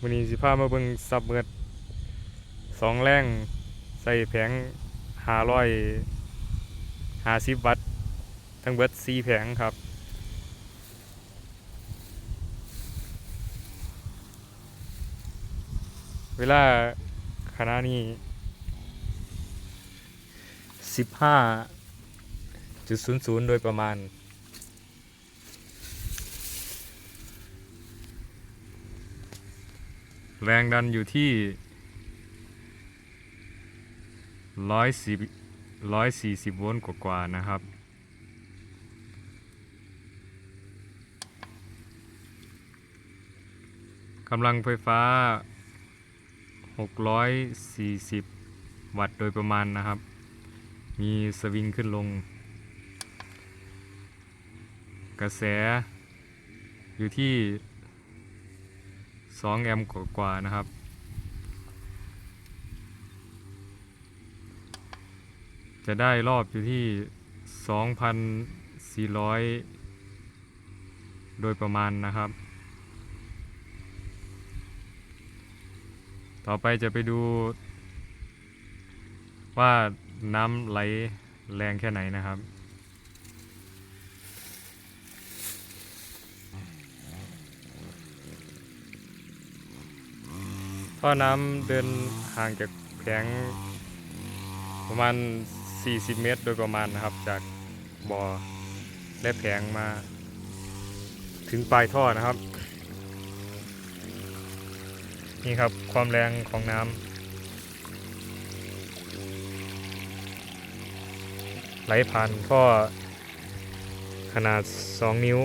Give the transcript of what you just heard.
วันนี้สิพามาเบิ่งซับเบิดสองแรงใส่แผงห้าร้อยห้าสิบวัตต์ทั้งเบิดสี่แผงครับ เวลาขณะนี้สิบห้าจุดศูนย์ศูนย์โดยประมาณ แรงดันอยู่ที่ร้อยสี่ร้อยสี่สิบโวลต์กว่าๆนะครับ กำลังไฟฟ้า 640 วัตต์โดยประมาณนะครับ มีสวิงขึ้นลง กระแสอยู่ที่ 2 แอมป์กว่าๆนะครับ จะได้รอบอยู่ที่ 2,400 โดยประมาณนะครับ ต่อไปจะไปดูว่าน้ำไหลแรงแค่ไหนนะครับ ท่อน้ำเดินห่างจากแผงประมาณ 40 เมตรโดยประมาณนะครับ จากบ่อและแผงมา ถึงปลายท่อนะครับ นี่ครับความแรงของน้ำไหลผ่านท่อขนาด 2 นิ้ว